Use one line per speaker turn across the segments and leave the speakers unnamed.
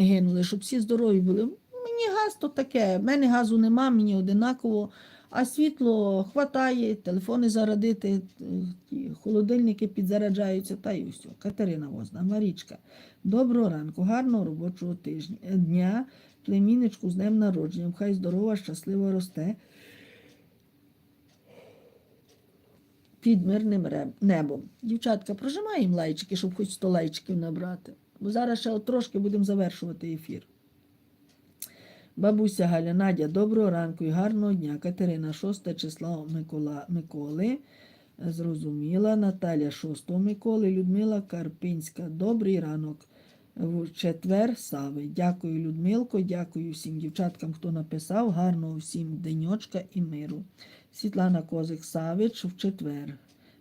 гинули, щоб всі здорові були. Мені газ то таке, в мене газу нема, мені одинаково, а світло хватає, телефони зарадити, е, холодильники підзаряджаються, та й усе. Катерина Возна, Марічка. Доброго ранку, гарного робочого тижня, дня, племінничку з днем народження. Хай здорова, щасливо росте. Під мирним небом. Дівчатка, прожимаємо лайчики, щоб хоч 100 лайчиків набрати. Бо зараз ще трошки будемо завершувати ефір. Бабуся Галя, Надя, доброго ранку і гарного дня. Катерина, 6 числа Микола, Миколи. Зрозуміла. Наталя 6 Миколи. Людмила Карпинська. Добрий ранок. В четвер Сави. Дякую, Людмилко, дякую всім дівчаткам, хто написав. Гарного всім деньочка і миру. Світлана Козик Савич в четвер.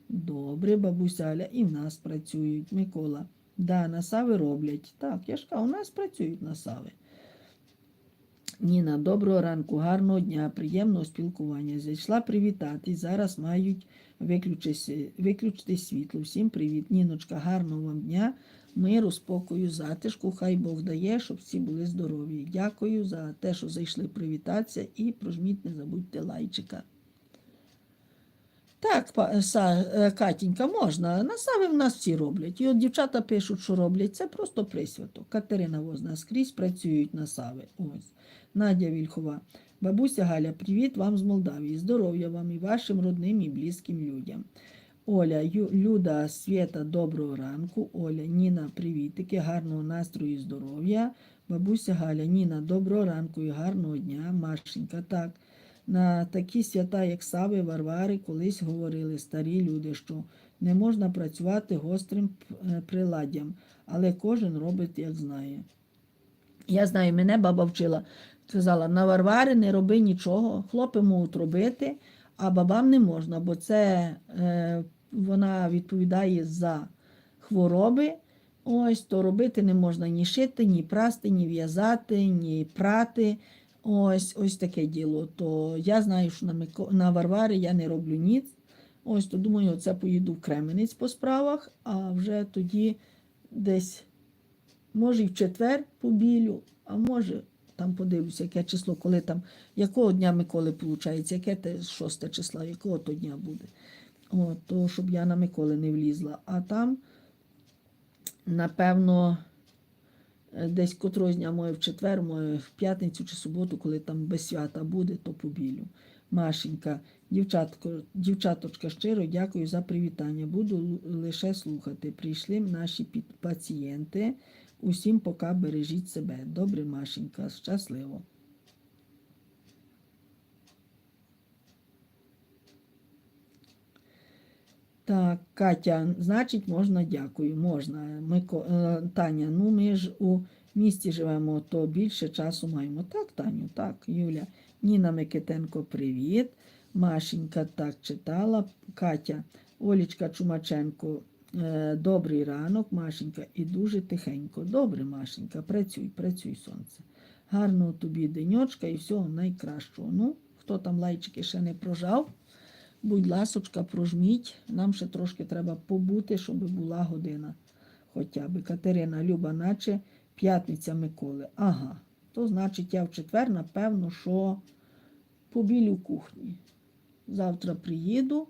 Добре, бабуся Аля, і в нас працюють. Микола. Да, на Сави роблять. Так, я ж кажу, у нас працюють на Сави. Ніна, доброго ранку, гарного дня, приємного спілкування. Зайшла привітати. Зараз мають виключити, виключити світло. Всім привіт. Ніночка, гарного вам дня, миру, спокою, затишку. Хай Бог дає, щоб всі були здорові. Дякую за те, що зайшли привітатися і прожміть, не забудьте лайчика. Так, е, Катінька, можна. На Сави в нас всі роблять. І от дівчата пишуть, що роблять. Це просто присвято. Катерина Возна скрізь працюють на Сави. Ось. Надя Вільхова. Бабуся Галя, привіт вам з Молдавії. Здоров'я вам і вашим родним і близьким людям. Оля, Ю, Люда, Свєта, доброго ранку. Оля, Ніна, привітики, гарного настрою і здоров'я. Бабуся Галя, Ніна, доброго ранку і гарного дня. Машенька, так. На такі свята, як Сави, Варвари, колись говорили старі люди, що не можна працювати гострим е, приладдям, але кожен робить, як знає. Я знаю, мене баба вчила, сказала, на Варвари не роби нічого, хлопи можуть робити, а бабам не можна, бо це е, вона відповідає за хвороби. Ось то робити не можна ні шити, ні прасти, ні в'язати, ні прати. Ось ось таке діло. То я знаю, що на, Мико... на Варварі я не роблю ніц. Ось то думаю, це поїду в Кременець по справах, а вже тоді десь, може, і в четвер побілю, а може, там подивлюся, яке число, коли там, якого дня Миколи виходить, яке те 6 числа, якого то дня буде. От, то, щоб я на Миколи не влізла. А там, напевно, десь котрого дня моє в четвер, моє в п'ятницю чи суботу, коли там без свята буде, то побілю. Машенька, дівчатко, дівчаточка, щиро дякую за привітання. Буду лише слухати. Прийшли наші пацієнти. Усім пока бережіть себе. Добре, Машенька, щасливо. Так, Катя, значить, можна, дякую. Можна. Мико, е, Таня, ну ми ж у місті живемо, то більше часу маємо. Так, Таню, так, Юля. Ніна Микитенко, привіт. Машенька так читала. Катя, Олічка Чумаченко, е, добрий ранок, Машенька, і дуже тихенько. Добре, Машенька, працюй, працюй, сонце. Гарного тобі деньочка і всього найкращого. Ну, хто там лайчики ще не прожав, будь ласочка, прожміть. Нам ще трошки треба побути, щоб була година. Хоча би Катерина Люба, наче п'ятниця Миколи. Ага, то значить я в четвер, напевно, що побілю кухні. Завтра приїду,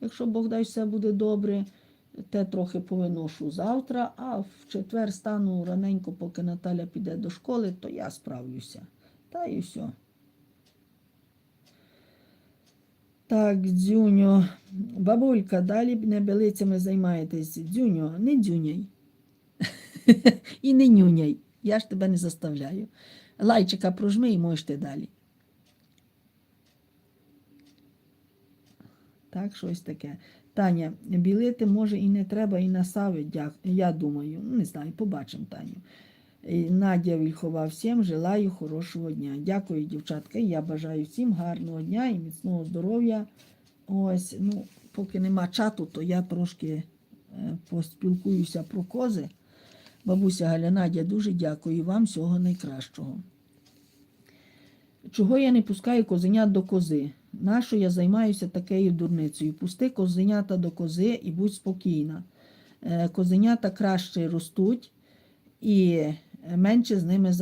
якщо Бог дай все буде добре. Те трохи повиношу завтра, а в четвер стану раненько, поки Наталя піде до школи, то я справлюся. Та і все. Так, дзюньо. Бабулька, далі б не белицями займаєтесь. Дзюньо, не дзюняй. І не нюняй. Я ж тебе не заставляю. Лайчика прожми і можеш ти далі. Так, щось таке. Таня, білити може і не треба, і на сави, я думаю. Не знаю, побачимо Таню. Надя Вільхова, всім желаю хорошого дня. Дякую, дівчатка. Я бажаю всім гарного дня і міцного здоров'я. Ось, ну, поки нема чату, то я трошки е, поспілкуюся про кози. Бабуся Галя Надя, дуже дякую вам всього найкращого. Чого я не пускаю козенят до кози? Нащо я займаюся такою дурницею? Пусти козенята до кози і будь спокійна. Е, Козенята краще ростуть і менше з ними